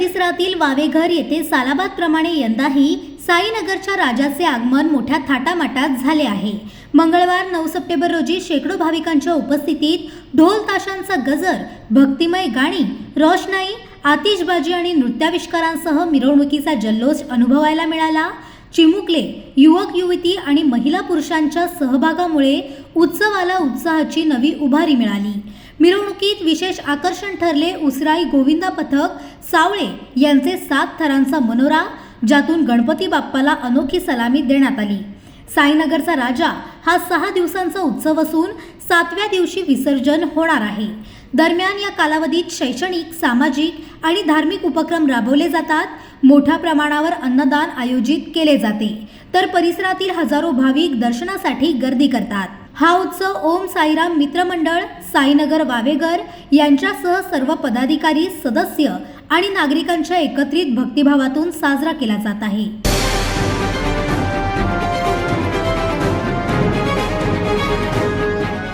परिसरातील वावेघर येथे सालाबाद प्रमाणे यंदाही साईनगरच्या राजाचे आगमन मोठ्या थाटामाटात झाले आहे. मंगळवार नऊ सप्टेंबर रोजी शेकडो भाविकांच्या उपस्थितीत ढोल ताशांचा गजर भक्तिमय गाणी रोषणाई आतिषबाजी आणि नृत्याविष्कारांसह मिरवणुकीचा जल्लोष अनुभवायला मिळाला. चिमुकले युवक युवती आणि महिला पुरुषांच्या सहभागामुळे उत्सवाला उत्साहाची नवी उभारी मिळाली. मिरवणुकीत विशेष आकर्षण ठरले उसराई गोविंदा पथक सावळे यांचे सात थरांचा मनोरा ज्यातून गणपती बाप्पाला अनोखी सलामी देण्यात आली. साईनगरचा राजा हा सहा दिवसांचा उत्सव असून सातव्या दिवशी विसर्जन होणार आहे. दरम्यान या कालावधीत शैक्षणिक सामाजिक आणि धार्मिक उपक्रम राबवले जातात. मोठ्या प्रमाणावर अन्नदान आयोजित केले जाते. तर परिसरातील हजारो भाविक दर्शनासाठी गर्दी करतात. हा उत्सव ओम साईराम मित्रमंडळ साईनगर वावेगर यांच्यासह सर्व पदाधिकारी सदस्य आणि नागरिकांच्या एकत्रित भक्तिभावातून साजरा केला जात आहे.